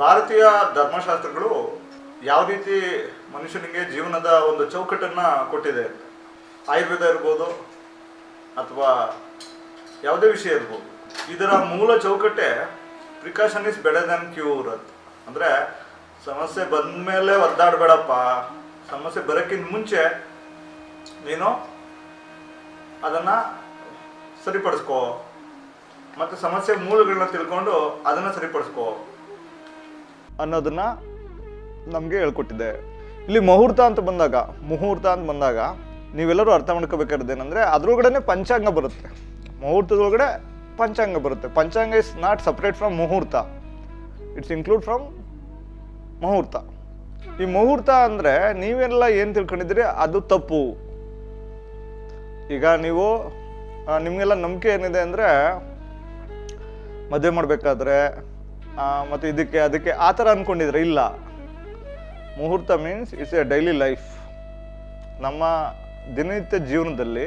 ಭಾರತೀಯ ಧರ್ಮಶಾಸ್ತ್ರಗಳು ಯಾವ ರೀತಿ ಮನುಷ್ಯನಿಗೆ ಜೀವನದ ಒಂದು ಚೌಕಟ್ಟನ್ನು ಕೊಟ್ಟಿದೆ? ಆಯುರ್ವೇದ ಇರ್ಬೋದು ಅಥವಾ ಯಾವುದೇ ವಿಷಯ ಇರ್ಬೋದು. ಇದರ ಮೂಲ ಚೌಕಟ್ಟೆ precaution is better than cure ಅಂತ ಅಂದರೆ ಸಮಸ್ಯೆ ಬಂದಮೇಲೆ ಒದ್ದಾಡಬೇಡಪ್ಪ. ಸಮಸ್ಯೆ ಬರೋಕ್ಕಿಂತ ಮುಂಚೆ ನೀನು ಅದನ್ನು ಸರಿಪಡಿಸ್ಕೋ. ಮತ್ತು ಸಮಸ್ಯೆ ಮೂಲಗಳನ್ನ ತಿಳ್ಕೊಂಡು ಅದನ್ನು ಸರಿಪಡಿಸ್ಕೋ. ಅನ್ನೋದನ್ನ ನಮಗೆ ಹೇಳ್ಕೊಟ್ಟಿದೆ. ಇಲ್ಲಿ ಮುಹೂರ್ತ ಅಂತ ಬಂದಾಗ, ಮುಹೂರ್ತ ಅಂತ ಬಂದಾಗ ನೀವೆಲ್ಲರೂ ಅರ್ಥ ಮಾಡ್ಕೋಬೇಕಾದ್ರೆ ಏನಂದರೆ ಅದ್ರೊಳಗಡೆ ಪಂಚಾಂಗ ಬರುತ್ತೆ. ಮುಹೂರ್ತದೊಳಗಡೆ ಪಂಚಾಂಗ ಬರುತ್ತೆ. ಪಂಚಾಂಗ ಇಸ್ ನಾಟ್ ಸಪ್ರೇಟ್ ಫ್ರಮ್ ಮುಹೂರ್ತ. ಇಟ್ಸ್ ಇನ್ಕ್ಲೂಡ್ ಫ್ರಮ್ ಮುಹೂರ್ತ. ಈ ಮುಹೂರ್ತ ಅಂದರೆ ನೀವೆಲ್ಲ ಏನು ತಿಳ್ಕೊಂಡಿದ್ದೀರಿ? ಅದು ತಪ್ಪು. ಈಗ ನೀವು ನಿಮಗೆಲ್ಲ ನಂಬಿಕೆ ಏನಿದೆ ಅಂದರೆ ಮದುವೆ ಮಾಡಬೇಕಾದ್ರೆ ಮತ್ತು ಇದಕ್ಕೆ, ಅದಕ್ಕೆ ಆ ಥರ ಅಂದ್ಕೊಂಡಿದ್ರೆ ಇಲ್ಲ. ಮುಹೂರ್ತ means it's a daily life ನಮ್ಮ ದಿನನಿತ್ಯ ಜೀವನದಲ್ಲಿ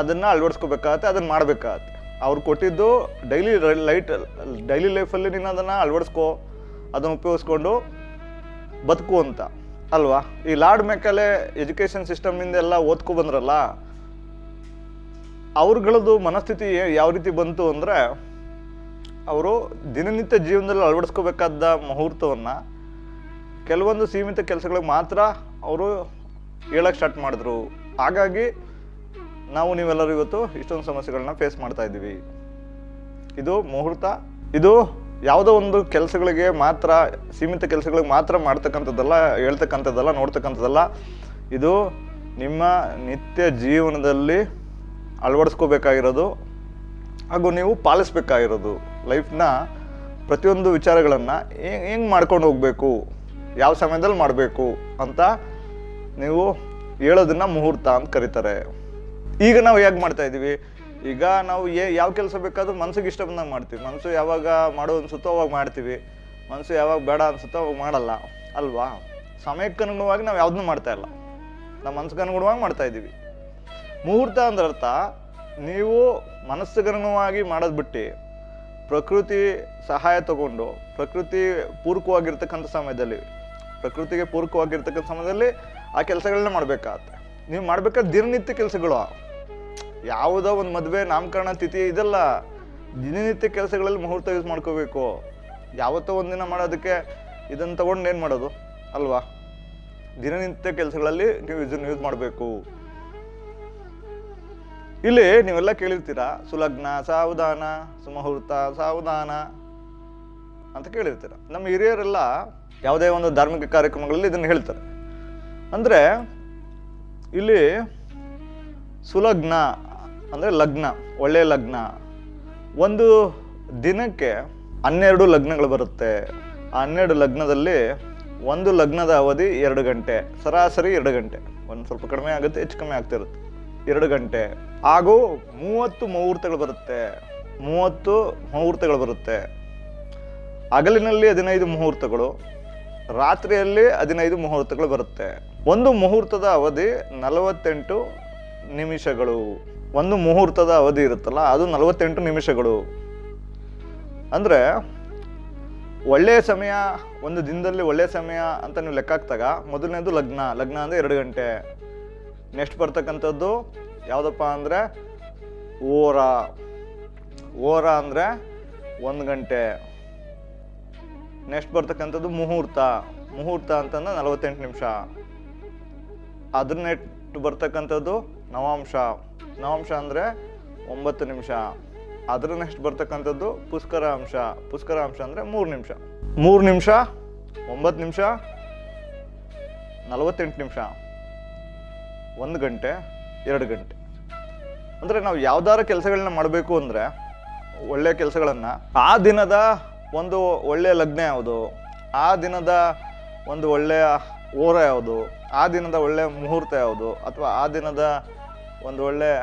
ಅದನ್ನು ಅಳವಡಿಸ್ಕೋಬೇಕಾಗತ್ತೆ, ಅದನ್ನು ಮಾಡಬೇಕಾಗತ್ತೆ. ಅವ್ರು ಕೊಟ್ಟಿದ್ದು ಡೈಲಿ ಲೈಟ್ ಡೈಲಿ ಲೈಫಲ್ಲಿ ನೀನು ಅದನ್ನು ಅಳವಡಿಸ್ಕೋ, ಅದನ್ನು ಉಪಯೋಗಿಸ್ಕೊಂಡು ಬದುಕು ಅಂತ. ಅಲ್ವಾ? ಈ ಲಾರ್ಡ್ ಮೆಕ್ಕಲೆ ಎಜುಕೇಷನ್ ಸಿಸ್ಟಮಿಂದ ಎಲ್ಲ ಓದ್ಕೊ ಬಂದ್ರಲ್ಲ, ಅವ್ರುಗಳದ್ದು ಮನಸ್ಥಿತಿ ಯಾವ ರೀತಿ ಬಂತು ಅಂದರೆ ಅವರು ದಿನನಿತ್ಯ ಜೀವನದಲ್ಲಿ ಅಳವಡಿಸ್ಕೋಬೇಕಾದ ಮುಹೂರ್ತವನ್ನು ಕೆಲವೊಂದು ಸೀಮಿತ ಕೆಲಸಗಳಿಗೆ ಮಾತ್ರ ಅವರು ಹೇಳಕ್ಕೆ ಸ್ಟಾರ್ಟ್ ಮಾಡಿದ್ರು. ಹಾಗಾಗಿ ನಾವು ನೀವೆಲ್ಲರೂ ಇವತ್ತು ಇಷ್ಟೊಂದು ಸಮಸ್ಯೆಗಳನ್ನ ಫೇಸ್ ಮಾಡ್ತಾ ಇದ್ದೀವಿ. ಇದು ಮುಹೂರ್ತ. ಇದು ಯಾವುದೋ ಒಂದು ಕೆಲಸಗಳಿಗೆ ಮಾತ್ರ, ಸೀಮಿತ ಕೆಲಸಗಳಿಗೆ ಮಾತ್ರ ಮಾಡ್ತಕ್ಕಂಥದ್ದಲ್ಲ, ಹೇಳ್ತಕ್ಕಂಥದ್ದಲ್ಲ, ನೋಡ್ತಕ್ಕಂಥದ್ದಲ್ಲ. ಇದು ನಿಮ್ಮ ನಿತ್ಯ ಜೀವನದಲ್ಲಿ ಅಳವಡಿಸ್ಕೋಬೇಕಾಗಿರೋದು ಹಾಗೂ ನೀವು ಪಾಲಿಸ್ಬೇಕಾಗಿರೋದು. ಲೈಫ್ನ ಪ್ರತಿಯೊಂದು ವಿಚಾರಗಳನ್ನು ಹೆಂಗೆ ಮಾಡ್ಕೊಂಡು ಹೋಗಬೇಕು? ಯಾವ ಸಮಯದಲ್ಲಿ ಮಾಡಬೇಕು ಅಂತ ನೀವು ಹೇಳೋದನ್ನ ಮುಹೂರ್ತ ಅಂತ ಕರೀತಾರೆ. ಈಗ ನಾವು ಹೇಗೆ ಮಾಡ್ತಾ ಇದ್ದೀವಿ? ಈಗ ನಾವು ಏ ಯಾವ ಕೆಲಸ ಬೇಕಾದರೂ ಮನ್ಸಿಗೆ ಇಷ್ಟ ಬಂದಂಗೆ ಮಾಡ್ತೀವಿ. ಮನಸ್ಸು ಯಾವಾಗ ಮಾಡೋ ಅನ್ಸುತ್ತೋ ಅವಾಗ ಮಾಡ್ತೀವಿ. ಮನಸ್ಸು ಯಾವಾಗ ಬೇಡ ಅನ್ಸುತ್ತೋ ಅವಾಗ ಮಾಡಲ್ಲ, ಅಲ್ವಾ? ಸಮಯಕ್ಕೆ ಅನುಗುಣವಾಗಿ ನಾವು ಯಾವುದನ್ನೂ ಮಾಡ್ತಾ ಇಲ್ಲ. ನಮ್ಮ ಮನಸ್ಸಿಗೆ ಅನುಗುಣವಾಗಿ ಮಾಡ್ತಾ ಇದ್ದೀವಿ. ಮುಹೂರ್ತ ಅಂದ್ರೆ ಅರ್ಥ ನೀವು ಮನಸ್ಸಿಗೆ ಅನುಗುಣವಾಗಿ ಮಾಡೋದು ಬಿಟ್ಟು ಪ್ರಕೃತಿ ಸಹಾಯ ತಗೊಂಡು, ಪ್ರಕೃತಿ ಪೂರಕವಾಗಿರ್ತಕ್ಕಂಥ ಸಮಯದಲ್ಲಿ, ಪ್ರಕೃತಿಗೆ ಪೂರಕವಾಗಿರ್ತಕ್ಕಂಥ ಸಮಯದಲ್ಲಿ ಆ ಕೆಲಸಗಳನ್ನ ಮಾಡಬೇಕಾಗತ್ತೆ. ನೀವು ಮಾಡ್ಬೇಕಾದ್ರೆ ದಿನನಿತ್ಯ ಕೆಲಸಗಳು ಯಾವುದೋ ಒಂದು ಮದುವೆ, ನಾಮಕರಣ, ತಿಥಿ ಇದೆಲ್ಲ ದಿನನಿತ್ಯ ಕೆಲಸಗಳಲ್ಲಿ ಮುಹೂರ್ತ ಯೂಸ್ ಮಾಡ್ಕೋಬೇಕು. ಯಾವತ್ತೋ ಒಂದಿನ ಮಾಡೋದಕ್ಕೆ ಇದನ್ನು ತಗೊಂಡು ಏನು ಮಾಡೋದು? ಅಲ್ವಾ? ದಿನನಿತ್ಯ ಕೆಲಸಗಳಲ್ಲಿ ನೀವು ಇದನ್ನು ಯೂಸ್ ಮಾಡಬೇಕು. ಇಲ್ಲಿ ನೀವೆಲ್ಲ ಕೇಳಿರ್ತೀರಾ, ಸುಲಗ್ನ, ಸಾವಧಾನ, ಸುಮುಹೂರ್ತ, ಸಾವಧಾನ ಅಂತ ಕೇಳಿರ್ತೀರ. ನಮ್ಮ ಹಿರಿಯರೆಲ್ಲ ಯಾವುದೇ ಒಂದು ಧಾರ್ಮಿಕ ಕಾರ್ಯಕ್ರಮಗಳಲ್ಲಿ ಇದನ್ನು ಹೇಳ್ತಾರೆ. ಅಂದರೆ ಇಲ್ಲಿ ಸುಲಗ್ನ, ಅಂದರೆ ಲಗ್ನ ಒಳ್ಳೆಯ ಲಗ್ನ, ಒಂದು ದಿನಕ್ಕೆ ಹನ್ನೆರಡು ಲಗ್ನಗಳು ಬರುತ್ತೆ. ಆ ಹನ್ನೆರಡು ಲಗ್ನದಲ್ಲಿ ಒಂದು ಲಗ್ನದ ಅವಧಿ ಎರಡು ಗಂಟೆ, ಸರಾಸರಿ ಎರಡು ಗಂಟೆ. ಒಂದು ಸ್ವಲ್ಪ ಕಡಿಮೆ ಆಗುತ್ತೆ, ಹೆಚ್ಚು ಕಮ್ಮಿ ಆಗ್ತಿರುತ್ತೆ. ಎರಡು ಗಂಟೆ. ಹಾಗೂ ಮೂವತ್ತು ಮುಹೂರ್ತಗಳು ಬರುತ್ತೆ. ಮೂವತ್ತು ಮುಹೂರ್ತಗಳು ಬರುತ್ತೆ. ಹಗಲಿನಲ್ಲಿ ಹದಿನೈದು ಮುಹೂರ್ತಗಳು, ರಾತ್ರಿಯಲ್ಲಿ ಹದಿನೈದು ಮುಹೂರ್ತಗಳು ಬರುತ್ತೆ. ಒಂದು ಮುಹೂರ್ತದ ಅವಧಿ ನಲವತ್ತೆಂಟು ನಿಮಿಷಗಳು. ಒಂದು ಮುಹೂರ್ತದ ಅವಧಿ ಇರುತ್ತಲ್ಲ, ಅದು ನಲವತ್ತೆಂಟು ನಿಮಿಷಗಳು. ಅಂದರೆ, ಒಳ್ಳೆಯ ಸಮಯ, ಒಂದು ದಿನದಲ್ಲಿ ಒಳ್ಳೆಯ ಸಮಯ ಅಂತ ನೀವು ಲೆಕ್ಕ ಹಾಕ್ದಾಗ, ಮೊದಲನೇದು ಲಗ್ನ. ಲಗ್ನ ಅಂದರೆ ಎರಡು ಗಂಟೆ. ನೆಕ್ಸ್ಟ್ ಬರ್ತಕ್ಕಂಥದ್ದು ಯಾವುದಪ್ಪ ಅಂದರೆ ಓರ. ಓರ ಅಂದರೆ ಒಂದು ಗಂಟೆ. ನೆಕ್ಸ್ಟ್ ಬರ್ತಕ್ಕಂಥದ್ದು ಮುಹೂರ್ತ. ಮುಹೂರ್ತ ಅಂತಂದ್ರೆ ನಲವತ್ತೆಂಟು ನಿಮಿಷ. ಅದ್ರ ನೆಟ್ ಬರ್ತಕ್ಕಂಥದ್ದು ನವಾಂಶ. ನವಾಂಶ ಅಂದರೆ ಒಂಬತ್ತು ನಿಮಿಷ. ಅದ್ರ ನೆಕ್ಸ್ಟ್ ಬರ್ತಕ್ಕಂಥದ್ದು ಪುಷ್ಕರ ಅಂಶ ಪುಷ್ಕರ ಅಂಶ ಅಂದರೆ ಮೂರು ನಿಮಿಷ. ಮೂರು ನಿಮಿಷ, ಒಂಬತ್ತು ನಿಮಿಷ, ನಲವತ್ತೆಂಟು ನಿಮಿಷ. ಒಂದು ಗಂಟೆ, ಎರಡು ಗಂಟೆ. ಅಂದರೆ ನಾವು ಯಾವ್ದಾರ ಕೆಲಸಗಳನ್ನ ಮಾಡಬೇಕು ಅಂದರೆ ಒಳ್ಳೆಯ ಕೆಲಸಗಳನ್ನು, ಆ ದಿನದ ಒಂದು ಒಳ್ಳೆಯ ಲಗ್ನ ಯಾವುದು, ಆ ದಿನದ ಒಂದು ಒಳ್ಳೆಯ ಓರ ಯಾವುದು, ಆ ದಿನದ ಒಳ್ಳೆಯ ಮುಹೂರ್ತ ಯಾವುದು, ಅಥವಾ ಆ ದಿನದ ಒಂದು ಒಳ್ಳೆಯ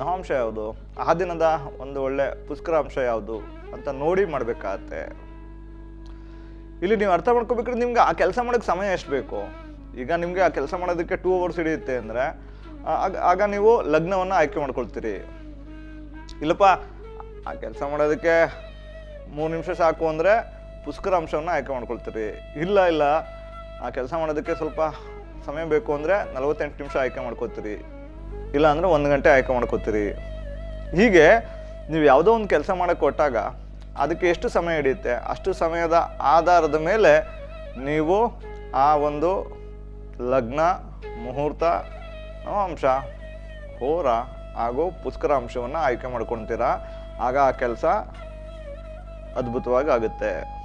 ನವಾಂಶ ಯಾವುದು, ಆ ದಿನದ ಒಂದು ಒಳ್ಳೆ ಪುಷ್ಕರಾಂಶ ಯಾವುದು ಅಂತ ನೋಡಿ ಮಾಡಬೇಕಾಗತ್ತೆ. ಇಲ್ಲಿ ನೀವು ಅರ್ಥ ಮಾಡ್ಕೋಬೇಕಾದ್ರೆ ನಿಮ್ಗೆ ಆ ಕೆಲಸ ಮಾಡೋಕ್ಕೆ ಸಮಯ ಎಷ್ಟು ಬೇಕು? ಈಗ ನಿಮಗೆ ಆ ಕೆಲಸ ಮಾಡೋದಕ್ಕೆ ಟೂ ಅವರ್ಸ್ ಹಿಡಿಯುತ್ತೆ ಅಂದರೆ ಆಗ ಆಗ ನೀವು ಲಗ್ನವನ್ನು ಆಯ್ಕೆ ಮಾಡ್ಕೊಳ್ತೀರಿ. ಇಲ್ಲಪ್ಪ, ಆ ಕೆಲಸ ಮಾಡೋದಕ್ಕೆ ಮೂರು ನಿಮಿಷ ಸಾಕು ಅಂದರೆ ಪುಷ್ಕರ ಅಂಶವನ್ನು ಆಯ್ಕೆ ಮಾಡ್ಕೊಳ್ತೀರಿ. ಇಲ್ಲ ಇಲ್ಲ, ಆ ಕೆಲಸ ಮಾಡೋದಕ್ಕೆ ಸ್ವಲ್ಪ ಸಮಯ ಬೇಕು ಅಂದರೆ ನಲವತ್ತೆಂಟು ನಿಮಿಷ ಆಯ್ಕೆ ಮಾಡ್ಕೋತೀರಿ. ಇಲ್ಲ ಅಂದರೆ ಒಂದು ಗಂಟೆ ಆಯ್ಕೆ ಮಾಡ್ಕೋತೀರಿ. ಹೀಗೆ ನೀವು ಯಾವುದೋ ಒಂದು ಕೆಲಸ ಮಾಡೋಕ್ಕೆ ಕೊಟ್ಟಾಗ ಅದಕ್ಕೆ ಎಷ್ಟು ಸಮಯ ಹಿಡಿಯುತ್ತೆ? ಅಷ್ಟು ಸಮಯದ ಆಧಾರದ ಮೇಲೆ ನೀವು ಆ ಒಂದು ಲಗ್ನ ಮುಹೂರ್ತ ನವಾಂಶ ಹೋರ ಹಾಗೂ ಪುಷ್ಕರ ಅಂಶವನ್ನು ಆಯ್ಕೆ ಮಾಡ್ಕೊಳ್ತೀರಾ ಆಗ ಆ ಕೆಲಸ ಅದ್ಭುತವಾಗಿ ಆಗುತ್ತೆ.